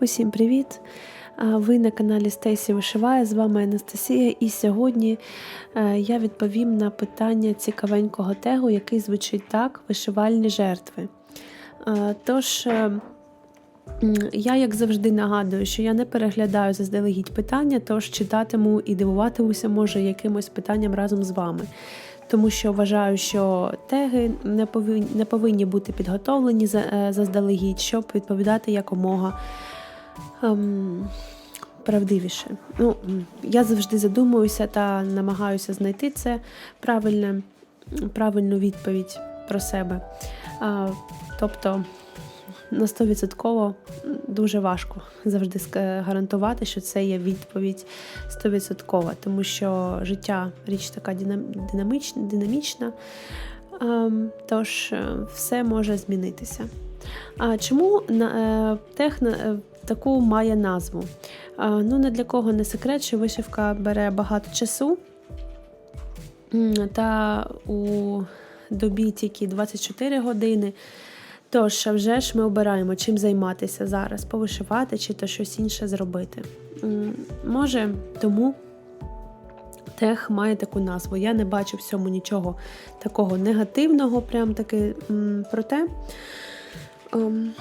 Усім привіт! Ви на каналі Стейсі Вишиває. З вами Анастасія, і сьогодні е, я відповім на питання цікавенького тегу, який звучить так: вишивальні жертви. Тож, е, я, як завжди, нагадую, що я не переглядаю заздалегідь питання, тож читатиму і дивуватимуся, може, якимось питанням разом з вами. Тому що вважаю, що теги не повинні, не повинні бути підготовлені е, заздалегідь, щоб відповідати якомога ем, правдивіше. Ну, я завжди задумуюся та намагаюся знайти це правильне, правильну відповідь про себе. А, тобто на 100% дуже важко завжди гарантувати, що це є відповідь 100%, тому що життя річ така динамічна, динамічна ем, тож е, все може змінитися. А чому таку має назву? Ну, не для кого не секрет, що вишивка бере багато часу. Та у добі тільки 24 години. Тож, а вже ж ми обираємо, чим займатися зараз, повишивати чи то щось інше зробити. Може, тому тех має таку назву. Я не бачу в цьому нічого такого негативного, прям таки. Проте ем,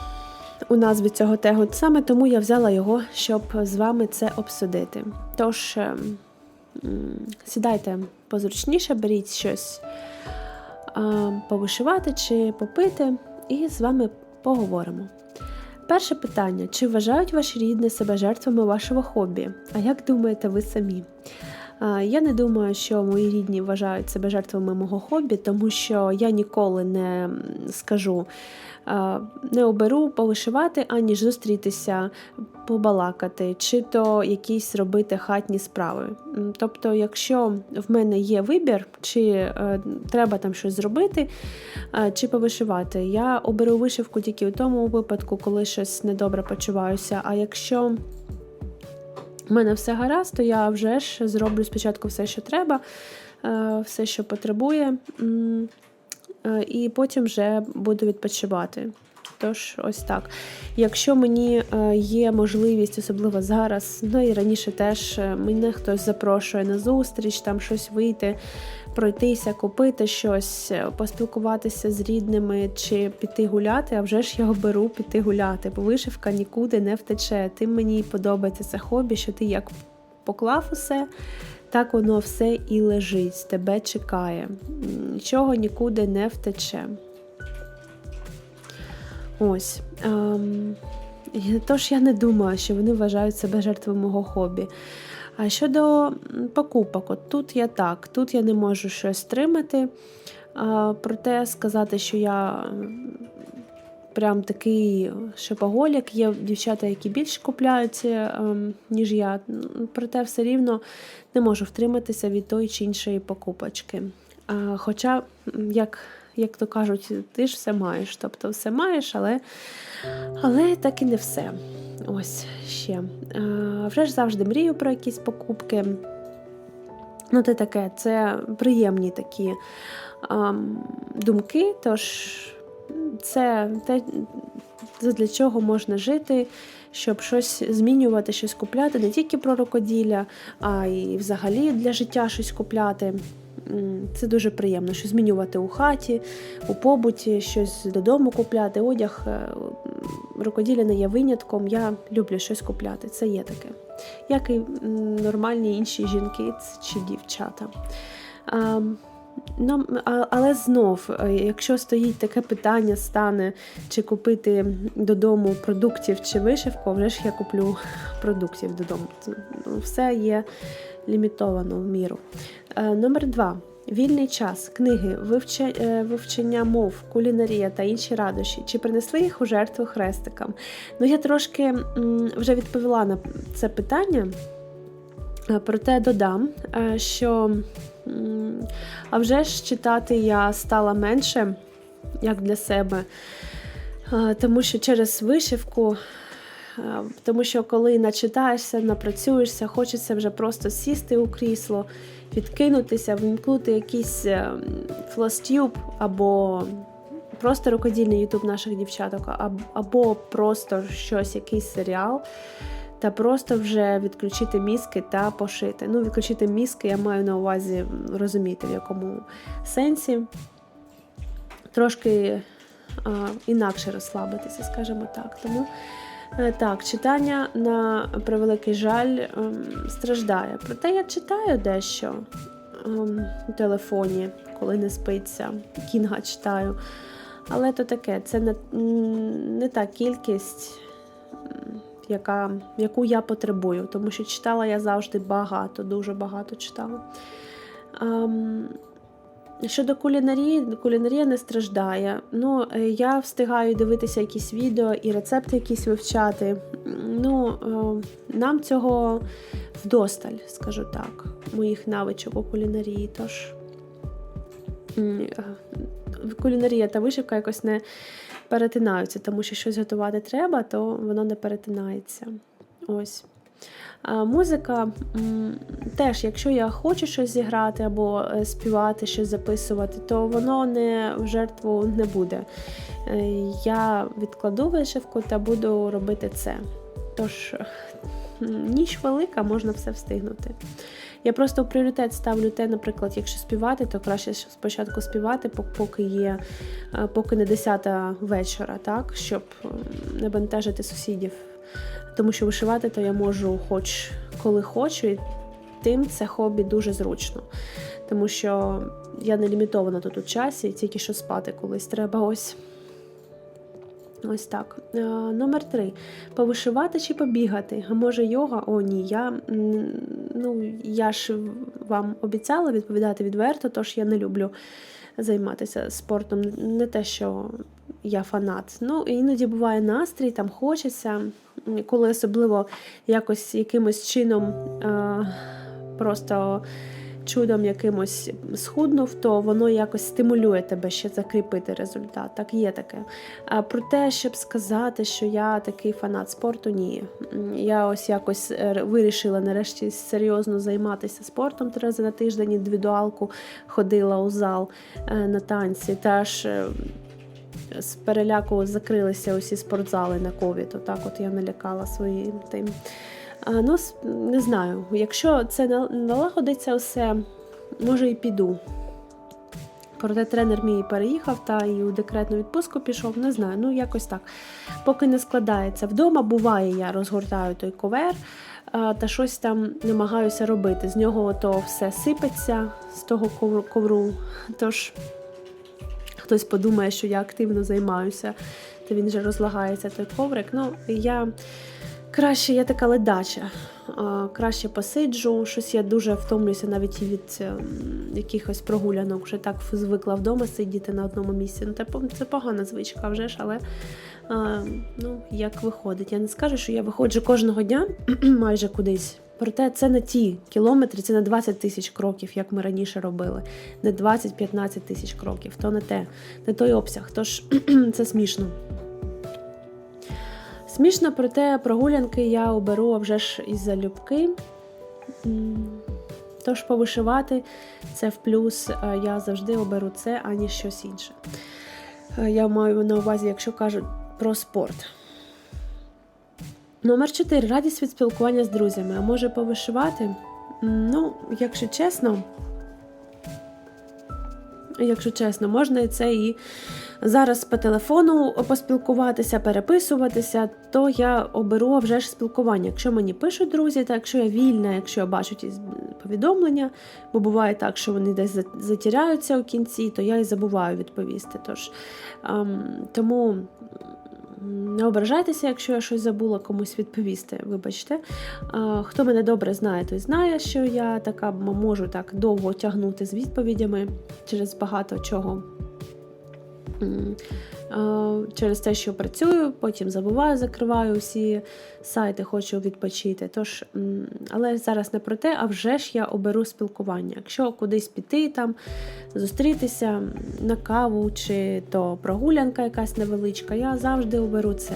у назві цього тегу саме тому я взяла його, щоб з вами це обсудити. Тож ем, сідайте позручніше, беріть щось повишивати чи попити, і з вами поговоримо. Перше питання: чи вважають ваші рідні себе жертвами вашого хобі? А як думаєте ви самі? Я не думаю, що мої рідні вважають себе жертвами мого хобі, тому що я ніколи не скажу, не оберу повишивати, аніж зустрітися, побалакати, чи то якісь робити хатні справи. Тобто, якщо в мене є вибір, чи е, треба там щось зробити, чи повишивати, я оберу вишивку тільки у тому випадку, коли щось недобре почуваюся. А якщо в мене все гаразд, то я вже ж зроблю спочатку все, що треба, е, все, що потребує, е, і потім вже буду відпочивати. Тож, ось так. Якщо мені е, є можливість, особливо зараз, ну і раніше теж е, мене хтось запрошує на зустріч, там щось вийти, пройтися, купити щось, е, поспілкуватися з рідними чи піти гуляти, а вже ж я оберу піти гуляти, бо вишивка нікуди не втече. Тим мені подобається це хобі, що ти як поклав усе, так воно все і лежить, тебе чекає. Нічого нікуди не втече. Ось. Ем, тож я не думаю, що вони вважають себе жертвою мого хобі. А щодо покупок, от тут я так, тут я не можу щось стримати. А, проте сказати, що я прям такий шопоголік, є дівчата, які більше купляють, ем, ніж я. Проте все рівно не можу втриматися від тої чи іншої покупочки. Хоча, як, як то кажуть, ти ж все маєш. Тобто все маєш, але, але так і не все. Ось ще. А, вже ж завжди мрію про якісь покупки. Ну, це таке, це приємні такі ам, думки, тож це те, для чого можна жити, щоб щось змінювати, щось купляти, не тільки про рукоділля, а й взагалі для життя щось купляти. Це дуже приємно, що змінювати у хаті, у побуті, щось додому купляти, одяг. е, Рукоділля не є винятком. Я люблю щось купляти. Це є таке. Як і нормальні інші жінки чи дівчата. Ну, але знов, е, якщо стоїть таке питання, стане чи купити додому продуктів чи вишивку, вже ж я куплю продуктів додому. Ну, Все є лімітовано в міру. Е, Номер два. Вільний час, книги, е, вивчення мов, кулінарія та інші радощі. Чи принесли їх у жертву хрестикам? Ну, я трошки вже відповіла на це питання, Е, проте додам, що а вже ж читати я стала менше, як для себе, тому що через вишивку. Е, Тому що коли начитаєшся, напрацюєшся, хочеться вже просто сісти у крісло, відкинутися, вимкнути якийсь е, флостюб або просто рукодільний ютуб наших дівчаток, або просто щось, якийсь серіал, та просто вже відключити мізки та пошити. Ну, відключити мізки, я маю на увазі розуміти, в якому сенсі. Трошки а, інакше розслабитися, скажімо так. Тому е, так, читання на превеликий жаль ем, страждає. Проте я читаю дещо ем, у телефоні, коли не спиться. Кінга читаю. Але то таке, це не, не та кількість, яка, яку я потребую, тому що читала я завжди багато, дуже багато читала. Щодо кулінарії, кулінарія не страждає. Ну, е, я встигаю дивитися якісь відео і рецепти якісь вивчати. Ну, е, нам цього вдосталь, скажу так, моїх навичок у кулінарії. Тож е, кулінарія та вишивка якось не перетинаються, тому що щось готувати треба, то воно не перетинається. Ось. А музика теж, якщо я хочу щось зіграти або е, співати, щось записувати, то воно не в жертву не буде. Е, Я відкладу вишивку та буду робити це. Тож ніч велика, можна все встигнути. Я просто в пріоритет ставлю те, наприклад, якщо співати, то краще спочатку співати, поки є, е, поки не 10 вечора, так, щоб не бентежити сусідів. Тому що вишивати то я можу хоч коли хочу, і тим це хобі дуже зручно. Тому що я не лімітована тут у часі, тільки що спати колись треба ось. Ось так. Е, номер три. Повишивати чи побігати? А може йога? О, ні. Я, ну, я ж вам обіцяла відповідати відверто, тож я не люблю займатися спортом. Не те, що я фанат. Ну, іноді буває настрій, там хочеться, коли особливо якось якимось чином е, просто чудом якимось схуднув, то воно якось стимулює тебе ще закріпити результат. Так є таке. А про те, щоб сказати, що я такий фанат спорту, ні. Я ось якось е, вирішила нарешті серйозно займатися спортом три рази на тиждень, індивідуалку ходила у зал е, на танці. Та ж е, з переляку закрилися усі спортзали на ковід. Отак от я налякала своїм тим. А, ну, не знаю, якщо це налагодиться все, може і піду. Проте тренер мій переїхав та і у декретну відпустку пішов, не знаю, ну якось так. Поки не складається. Вдома буває, я розгортаю той ковер та щось там намагаюся робити. З нього то все сипеться з того ковру. Тож хтось подумає, що я активно займаюся, то він вже розлагається той коврик. Ну, я краще, я така ледача. Краще посиджу, щось я дуже втомлююся навіть від ем, якихось прогулянок. Вже так звикла вдома сидіти на одному місці. Ну, це, погана звичка вже ж, але ну, як виходить. Я не скажу, що я виходжу кожного дня майже кудись. Проте це не ті кілометри, це не 20 тисяч кроків, як ми раніше робили. Не 20-15 тисяч кроків. То не те, не той обсяг. Тож це смішно. Смішно, проте прогулянки я оберу вже ж із залюбки. Тож повишивати це в плюс. е, Я завжди оберу це, аніж щось інше. Е, Я маю на увазі, якщо кажуть про спорт. Номер 4. Радість від спілкування з друзями. А може повишивати? Ну, якщо чесно, якщо чесно, можна це і зараз по телефону поспілкуватися, переписуватися, то я оберу вже ж спілкування. Якщо мені пишуть друзі, так якщо я вільна, якщо я бачу ті повідомлення, бо буває так, що вони десь затіряються у кінці, то я і забуваю відповісти. Тож ем, тому. Не ображайтеся, якщо я щось забула комусь відповісти. Вибачте. Хто мене добре знає, той знає, що я така можу так довго тягнути з відповідями через багато чого. М, через те, що працюю, потім забуваю, закриваю всі сайти, хочу відпочити. Тож, але зараз не про те, а вже ж я оберу спілкування. Якщо кудись піти, там зустрітися на каву чи то прогулянка якась невеличка, я завжди оберу це.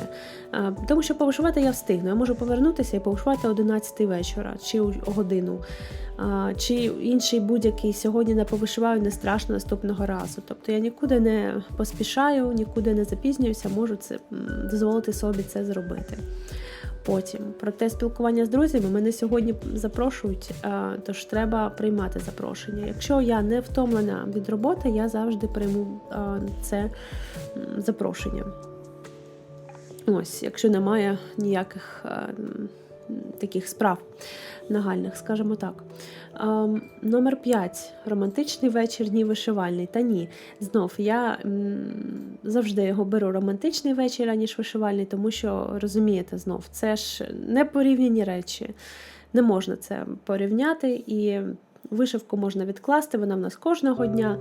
Тому що повишувати я встигну. Я можу повернутися і повишувати о 11 вечора чи годину. Чи інший будь-який сьогодні не повишиваю, не страшно наступного разу. Тобто я нікуди не поспішаю, нікуди не запізнююся, можу це дозволити собі це зробити. Потім про те спілкування з друзями мене сьогодні запрошують, тож треба приймати запрошення. Якщо я не втомлена від роботи, я завжди прийму це запрошення. Ось, якщо немає ніяких м, таких справ нагальних, скажімо так. Ем, Номер 5. Романтичний вечір, дні вишивальний. Та ні. Знов я м, завжди його беру романтичний вечір, аніж вишивальний, тому що розумієте, знов, це ж не порівняні речі. Не можна це порівняти і. Вишивку можна відкласти, вона в нас кожного дня,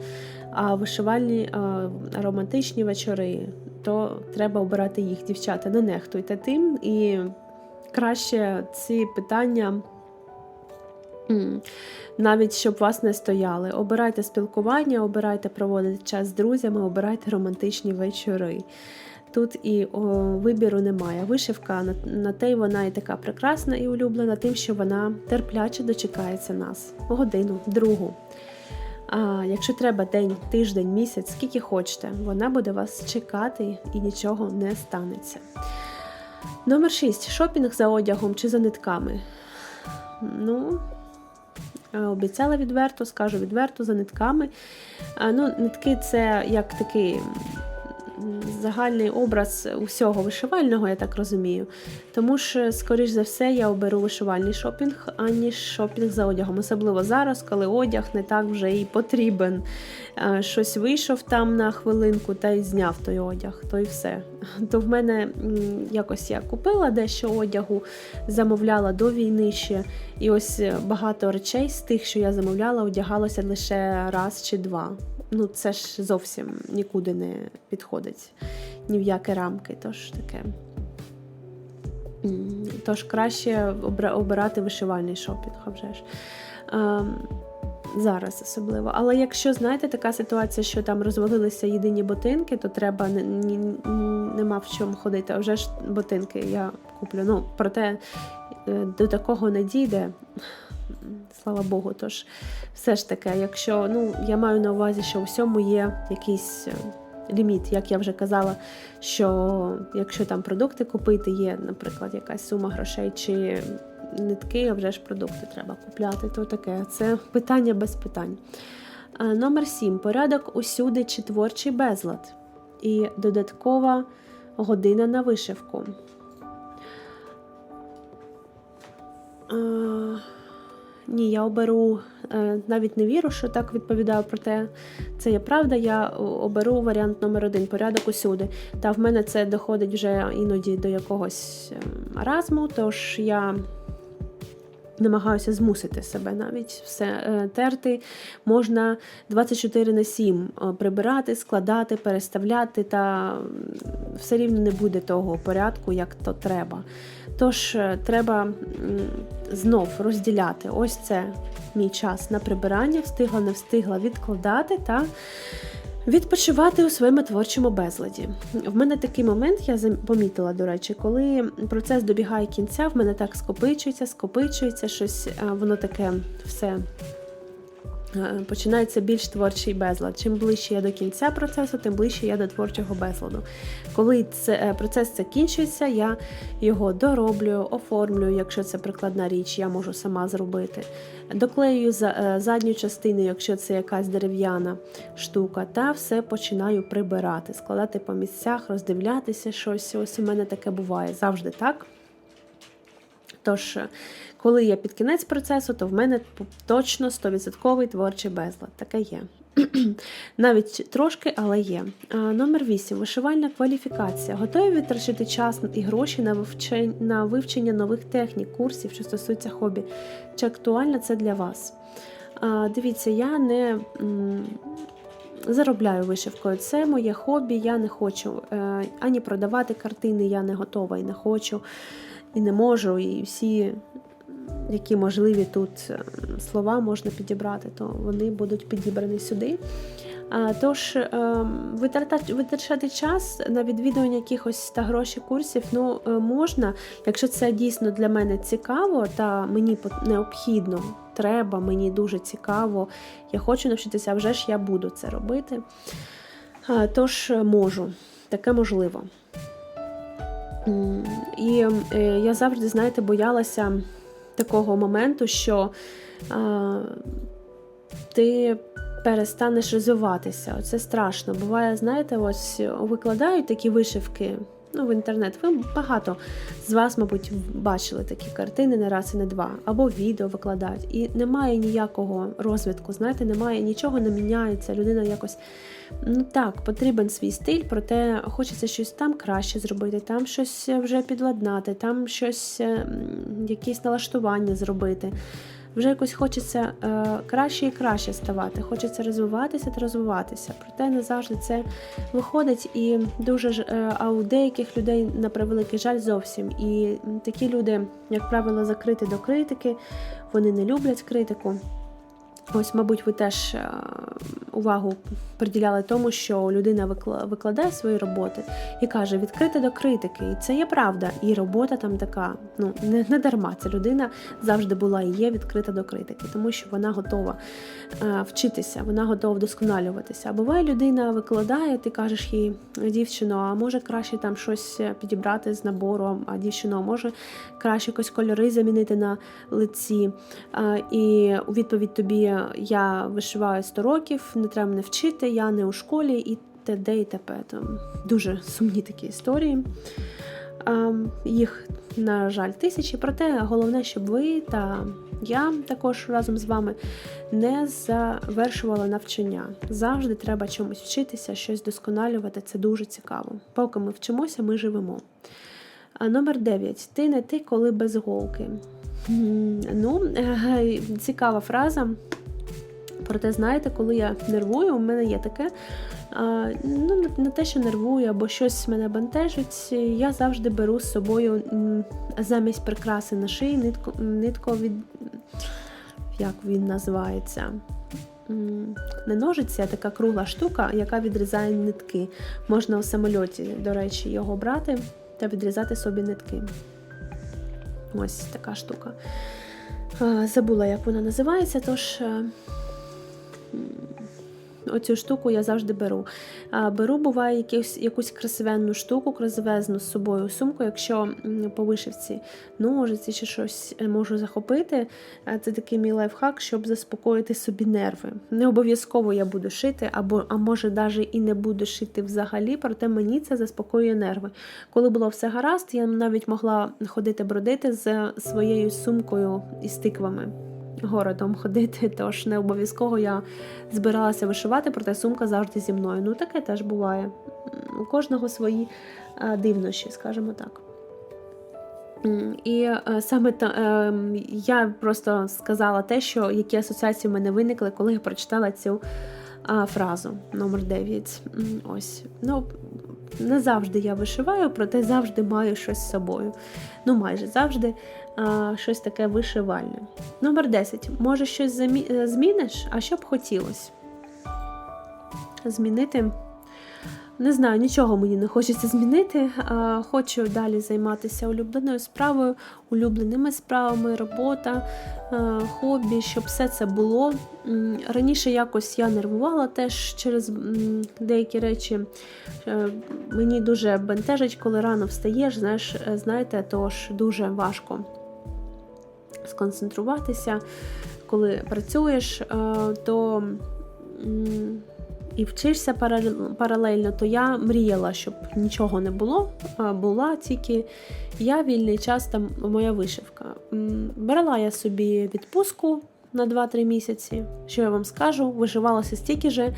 а вишивальні а, романтичні вечори, то треба обирати їх, дівчата. Не нехтуйте тим, і краще ці питання. Навіть щоб вас не стояли. Обирайте спілкування, обирайте проводити час з друзями, обирайте романтичні вечори. Тут і о, вибіру немає. Вишивка на, на те й вона і така прекрасна і улюблена, тим, що вона терпляче дочекається нас. Годину, другу. А якщо треба день, тиждень, місяць, скільки хочете, вона буде вас чекати і нічого не станеться. Номер 6. Шопінг за одягом чи за нитками. Ну, е, обіцяла відверто, скажу відверто, за нитками. Ну, нитки це як такий загальний образ усього вишивального, я так розумію. Тому ж, скоріш за все, я оберу вишивальний шопінг, аніж шопінг за одягом. Особливо зараз, коли одяг не так вже і потрібен. Е, Щось вийшов там на хвилинку та й зняв той одяг, то й все. То в мене якось я купила дещо одягу, замовляла до війни ще. І ось е, багато речей з тих, що я замовляла, одягалося лише раз чи два. Ну, це ж зовсім нікуди не підходить, ні в які рамки. Тож таке. Тож краще обирати вишивальний шопінг, а вже ж. Ем, Зараз особливо. Але якщо знаєте така ситуація, що там розвалилися єдині ботинки, то треба нема в чому ходити. А вже ж ботинки я куплю. Ну, проте е, до такого не дійде. Слава Богу, тож все ж таки, якщо ну я маю на увазі, що у всьому є якийсь е, ліміт, як я вже казала, що якщо там продукти купити, є, наприклад, якась сума грошей чи нитки, а вже ж продукти треба купляти, то таке. Це питання без питань. Номер 7. Порядок усюди чи творчий безлад. І додаткова година на вишивку. Ні, я оберу, е, навіть не віру, що так відповідаю про те. Це є правда. Я оберу варіант номер один порядок усюди. Та в мене це доходить вже іноді до якогось разму, маразму, тож я намагаюся змусити себе навіть все е, терти. Можна 24 на 7 е, прибирати, складати, переставляти, та все рівно не буде того порядку, як то треба. Тож е, треба знов розділяти. Ось це мій час на прибирання, встигла, не встигла відкладати та відпочивати у своєму творчому безладі. В мене такий момент, я помітила, до речі, коли процес добігає кінця, в мене так скопичується, скопичується щось, е, воно таке все. Е, Починається більш творчий безлад. Чим ближче я до кінця процесу, тим ближче я до творчого безладу. Коли це, е, процес закінчується, я його дороблюю, оформлюю, якщо це прикладна річ, я можу сама зробити. Доклею е, задню частину, якщо це якась дерев'яна штука, та все починаю прибирати, складати по місцях, роздивлятися щось. Ось у мене таке буває завжди так. Тож, коли я під кінець процесу, то в мене точно 100% творчий безлад. Таке є. Навіть трошки, але є. А, Номер 8. Вишивальна кваліфікація. Готові витрачати час і гроші на вивчення, на вивчення нових технік, курсів, що стосуються хобі. Чи актуально це для вас? А, Дивіться, я не. заробляю вишивкою. Це моє хобі, я не хочу е, ані продавати картини, я не готова і не хочу, і не можу. І всі, які можливі тут е, слова можна підібрати, то вони будуть підібрані сюди. Тож ем, витрачати час на відвідування якихось та гроші курсів ну, е, можна, якщо це дійсно для мене цікаво та мені необхідно, треба, мені дуже цікаво, я хочу навчитися, а вже ж я буду це робити. Тож е, можу, таке можливо. І е, я завжди, знаєте, боялася такого моменту, що а, ти перестанеш розвиватися. Оце страшно. Буває, знаєте, ось викладають такі вишивки. Ну, в інтернет. Ви багато з вас, мабуть, бачили такі картини не раз і не два, або відео викладають. І немає ніякого розвитку, знаєте, немає, нічого не міняється. Людина якось ну так, потрібен свій стиль, проте хочеться щось там краще зробити, там щось вже підладнати, там щось, е, якісь налаштування зробити. Вже якось хочеться е, краще і краще ставати, хочеться розвиватися та розвиватися. Проте не завжди це виходить, і дуже ж е, а у деяких людей на превеликий жаль зовсім. І такі люди, як правило, закриті до критики, вони не люблять критику. Ось, мабуть, ви теж е, увагу приділяли тому, що людина викла- викладає свої роботи і каже, відкрита до критики. І це є правда. І робота там така, ну не, не дарма. Ця людина завжди була і є відкрита до критики, тому що вона готова е, вчитися, вона готова вдосконалюватися. А буває, людина викладає, ти кажеш їй, дівчино, а може краще там щось підібрати з набору, а дівчино, може краще якось кольори замінити на лиці. І у відповідь тобі я вишиваю 100 років, не треба мене вчити, я не у школі і т.д. і т.п. Там дуже сумні такі історії. Їх, на жаль, тисячі. Проте головне, щоб ви та я також разом з вами не завершували навчання. Завжди треба чомусь вчитися, щось досконалювати. Це дуже цікаво. Поки ми вчимося, ми живемо. А номер 9. Ти не ти, коли без голки. Ну, цікава фраза. Проте, знаєте, коли я нервую, у мене є таке. Ну, не те, що нервую, або щось мене бентежить, я завжди беру з собою замість прикраси на шиї нитку, нитку від. Як він називається? Не ножиці, а така кругла штука, яка відрізає нитки. Можна у самольоті, до речі, його брати та відрізати собі нитки. Ось така штука. Забула, як вона називається, тож е, оцю штуку я завжди беру. Беру, буває, якусь, якусь красивенну штуку, красивезну з собою сумку, якщо по вишивці ножиці чи щось е, можу захопити. Це такий мій лайфхак, щоб заспокоїти собі нерви. Не обов'язково я буду шити, або, а може навіть і не буду шити взагалі, проте мені це заспокоює нерви. Коли було все гаразд, я навіть могла ходити бродити з своєю сумкою із тиквами. Городом ходити, тож не обов'язково я збиралася вишивати, проте сумка завжди зі мною. Ну таке теж буває. У кожного свої е, дивнощі, скажімо так. І е, саме та, е, я просто сказала те, що які асоціації в мене виникли, коли я прочитала цю фразу номер 9. Ось. Ну, не завжди я вишиваю, проте завжди маю щось з собою. Ну, майже завжди а, щось таке вишивальне. Номер 10. Може, щось е, зміниш, а що б хотілося? Змінити. Не знаю, нічого мені не хочеться змінити. Хочу далі займатися улюбленою справою, улюбленими справами, робота, хобі, щоб все це було. Раніше якось я нервувала теж через деякі речі. Е, Мені дуже бентежить, коли рано встаєш, знаєш, е, знаєте, тож дуже важко сконцентруватися. Коли працюєш, е, то і вчишся паралельно, то я мріяла, щоб нічого не було, була тільки я вільний час там моя вишивка. Брала я собі відпустку на 2-3 місяці. Що я вам скажу? Вишивалася стільки же,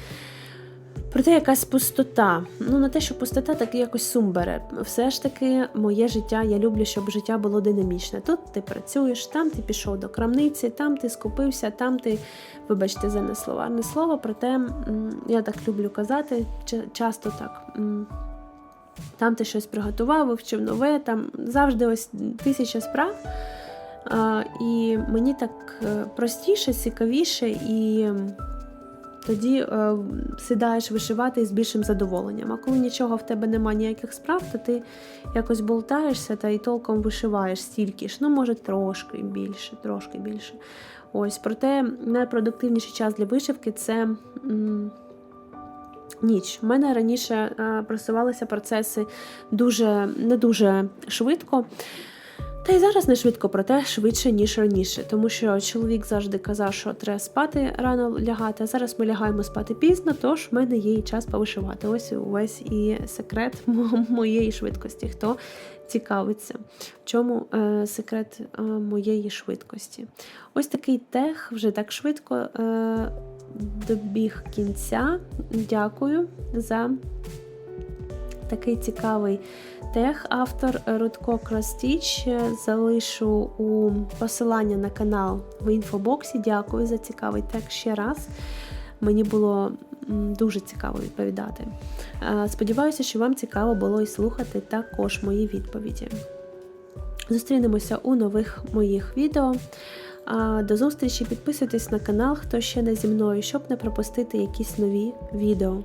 Проте якась пустота. Ну, не те, що пустота, так якось сум бере. Все ж таки, моє життя, я люблю, щоб життя було динамічне. Тут ти працюєш, там ти пішов до крамниці, там ти скупився, там ти, вибачте, за несловарне слово. Проте я так люблю казати, часто так. Там ти щось приготував, вивчив нове, там завжди ось тисяча справ. І мені так е, простіше, цікавіше, і тоді е, сідаєш вишивати з більшим задоволенням. А коли нічого в тебе немає ніяких справ, то ти якось болтаєшся та й толком вишиваєш стільки ж. Ну, може, трошки більше, трошки більше. Ось, проте найпродуктивніший час для вишивки це. м, Ніч. У мене раніше е, просувалися процеси дуже не дуже швидко. Та й зараз не швидко, проте швидше, ніж раніше. Тому що чоловік завжди казав, що треба спати рано лягати, а зараз ми лягаємо спати пізно, тож в мене є і час повишивати. Ось увесь і секрет мо- моєї швидкості. Хто цікавиться, в чому е, секрет е, моєї швидкості. Ось такий тех вже так швидко е, добіг кінця. Дякую за такий цікавий тех. Автор Рудко Кростіч. Залишу у посилання на канал в інфобоксі. Дякую за цікавий тех ще раз. Мені було дуже цікаво відповідати. Е, Сподіваюся, що вам цікаво було і слухати також мої відповіді. Зустрінемося у нових моїх відео. До зустрічі, підписуйтесь на канал, хто ще не зі мною, щоб не пропустити якісь нові відео.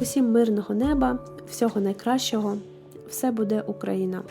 Усім мирного неба, всього найкращого! Все буде Україна!